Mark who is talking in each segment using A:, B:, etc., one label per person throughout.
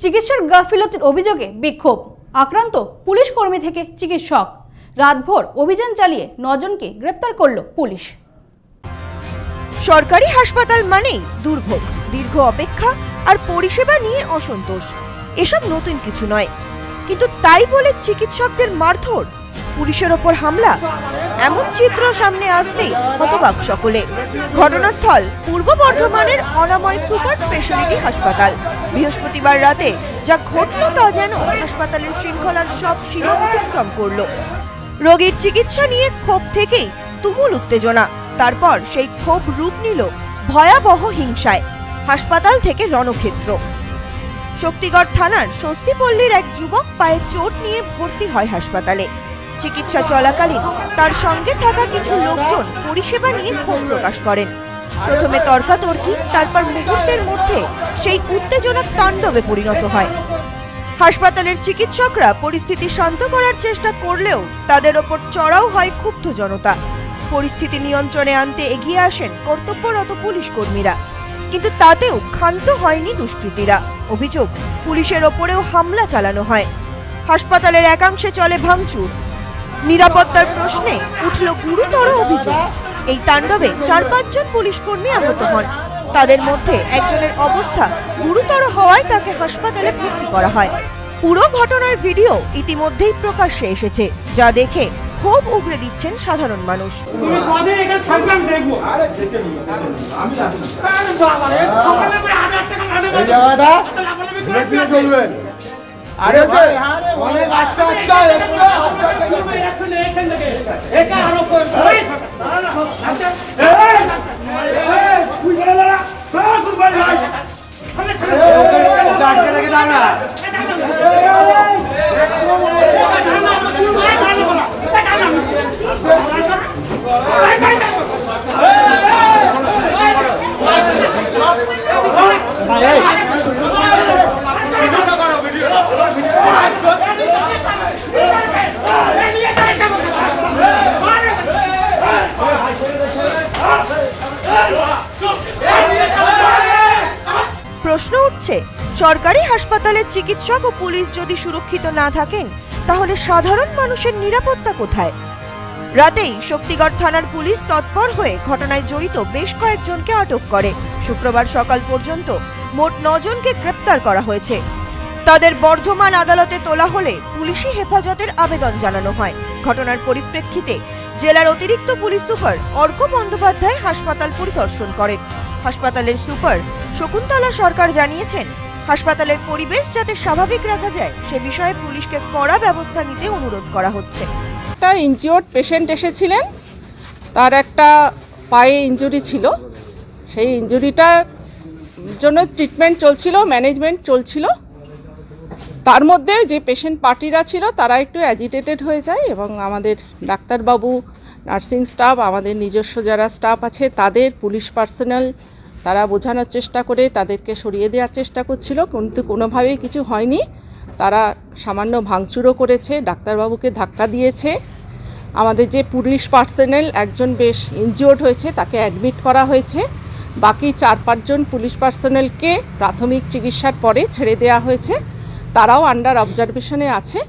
A: চিকিৎসার গাফিলতির অভিযোগে বিক্ষোভ। আক্রান্ত পুলিশ কর্মী থেকে চিকিৎসক। রাতভর অভিযান চালিয়ে নজনকে গ্রেপ্তার করল পুলিশ।
B: সরকারি হাসপাতাল মানেই দুর্ভোগ, দীর্ঘ অপেক্ষা আর পরিষেবা নিয়ে অসন্তোষ। এসব নতুন কিছু নয়। কিন্তু তাই বলে চিকিৎসকদের মারধর? পুলিশের ওপর হামলা? এমন চিত্র সামনে আসতেই হতবাক সকলে। ঘটনাস্থল পূর্ব বর্ধমানের অনাময় সুপার স্পেশালিটি হাসপাতাল। বৃহস্পতিবার রাতে যা ঘটল তা যেন হাসপাতালের শৃঙ্খলার সব সীমা অতিক্রম করল। রোগীর চিকিৎসা নিয়ে ক্ষোভ থেকেই তুমুল উত্তেজনা। তারপর সেই ক্ষোভ রূপ নিল ভয়াবহ হিংসায়। হাসপাতাল থেকে রণক্ষেত্র। শক্তিগড় থানার স্বস্তিপল্লীর এক যুবক পায়ে চোট নিয়ে ভর্তি হয় হাসপাতালে। চিকিৎসা চলাকালীন তার সঙ্গে থাকা কিছু লোকজন পরিষেবা নিয়ে ক্ষোভ প্রকাশ করেন। প্রথমে তর্কাতর্কি, তারপর মুহূর্তের মধ্যে সেই উত্তেজনা তাণ্ডবে পরিণত হয়। হাসপাতালের চিকিৎসকরা পরিস্থিতি শান্ত করার চেষ্টা করলেও তাদের ওপর চড়াও হয় ক্ষুব্ধ জনতা। পরিস্থিতি নিয়ন্ত্রণে আনতে এগিয়ে আসেন কর্তব্যরত পুলিশ কর্মীরা। কিন্তু তাতেও ক্ষান্ত হয়নি দুষ্কৃতীরা। অভিযোগ, পুলিশের ওপরেও হামলা চালানো হয়। হাসপাতালের একাংশে চলে ভাঙচুর। নিরাপত্তার প্রশ্নে উঠল গুরুতর অভিযোগ। এই তাণ্ডবে চার পাঁচজন পুলিশ কর্মী আহত হন। তাদের মধ্যে একজনের অবস্থা গুরুতর হওয়ায় তাকে হাসপাতালে ভর্তি করা হয়। পুরো ঘটনার ভিডিও ইতিমধ্যেই প্রকাশ্যে এসেছে যা দেখে ক্ষোভ উগরে দিচ্ছেন সাধারণ মানুষ।
C: আরে টাকা কাটে
D: এই
C: বলছে।
D: জায়গাটা
C: লাফালাফি
D: ঘুরে
C: করছে।
D: ফিরে চলবেন আরে হচ্ছে অনেক আচ্ছা আচ্ছা এসছে আপনার থেকে
C: তুমি এখন এখান থেকে, এটা আরও করে- এই, দাঁড়া না, আচ্ছা, এই, এই, তুই বলে দাঁড়া, এই, তুই বলে দাঁড়া। সামনে, সামনে।
B: প্রশ্ন উঠছে, সরকারি হাসপাতালের চিকিৎসক ও পুলিশ যদি সুরক্ষিত না থাকেন, তাহলে সাধারণ মানুষের নিরাপত্তা কোথায়? রাতেই শক্তিগড় থানার পুলিশ তৎপর হয়ে ঘটনায় জড়িত বেশ কয়েকজনকে আটক করে। শুক্রবার সকাল পর্যন্ত মোট নজনকে গ্রেপ্তার করা হয়েছে। তাদের বর্ধমান আদালতে তোলা হলে পুলিশি হেফাজতের আবেদন জানানো হয়। ঘটনার পরিপ্রেক্ষিতে জেলার অতিরিক্ত পুলিশ সুপার অর্ক বন্দ্যোপাধ্যায় হাসপাতাল পরিদর্শন করেন। হাসপাতালের সুপার শকুন্তলা সরকার জানিয়েছেন, হাসপাতালের পরিবেশ যাতে স্বাভাবিক রাখা যায়, সে বিষয়ে পুলিশকে কড়া ব্যবস্থা নিতে অনুরোধ করা হচ্ছে।
E: একটা ইনজিওর্ড পেশেন্ট এসেছিলেন, তার একটা পায়ে ইনজুরি ছিল। সেই ইনজুরিটার জন্য ট্রিটমেন্ট চলছিল, ম্যানেজমেন্ট চলছিল। তার মধ্যে যে পেশেন্ট পার্টিরা ছিল, তারা একটু অ্যাজিটেটেড হয়ে যায় এবং আমাদের ডাক্তারবাবু নার্সিং স্টাফ আমাদের নিজস্ব যারা স্টাফ আছে, তাদের পুলিশ পার্সোনাল তারা বোঝানোর চেষ্টা করে, তাদেরকে সরিয়ে দেওয়ার চেষ্টা করছিল, কিন্তু কোনোভাবেই কিছু হয়নি। তারা সামান্য ভাঙচুরও করেছে, ডাক্তারবাবুকে ধাক্কা দিয়েছে। আমাদের যে পুলিশ পার্সোনাল একজন বেশ ইনজিওর্ড হয়েছে, তাকে অ্যাডমিট করা হয়েছে। বাকি চার পাঁচজন পুলিশ পার্সোনালকে প্রাথমিক চিকিৎসার পরে ছেড়ে দেওয়া হয়েছে। তারাও আন্ডার অবজারভেশনে আছে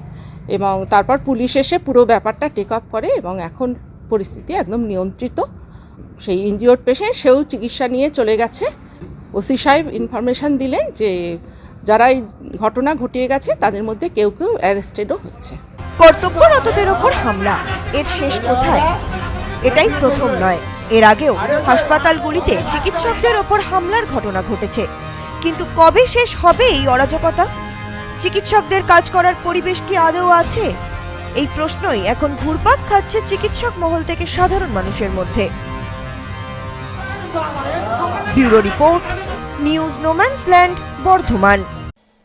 E: এবং তারপর পুলিশ এসে পুরো ব্যাপারটা টেক আপ করে এবং এখন পরিস্থিতি একদম নিয়ন্ত্রিত। সেই ইনজিওর্ড পেশেন্ট সেও চিকিৎসা নিয়ে চলে গেছে। ওসি সাহেব ইনফরমেশন দিলেন যে যারা এই ঘটনা ঘটিয়ে গেছে তাদের মধ্যে কেউ কেউ অ্যারেস্টেডও হয়েছে।
B: কর্তব্যরতদের ওপর হামলা, এর শেষ কোথায়? এটাই প্রথম নয়। এর আগেও হাসপাতালগুলিতে চিকিৎসকদের ওপর হামলার ঘটনা ঘটেছে। কিন্তু কবে শেষ হবে এই অরাজকতা? চিকিৎসকদের কাজ করার পরিবেশ কি আদৌ আছে? এই প্রশ্নই এখন ঘুরপাক খাচ্ছে চিকিৎসক মহল থেকে সাধারণ মানুষের মধ্যে। Bureau report, news no man's land Bardhaman.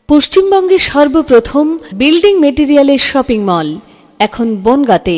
F: পশ্চিমবঙ্গে সর্বপ্রথম বিল্ডিং মেটেরিয়ালের শপিং মল, এখন বনগাঁতে।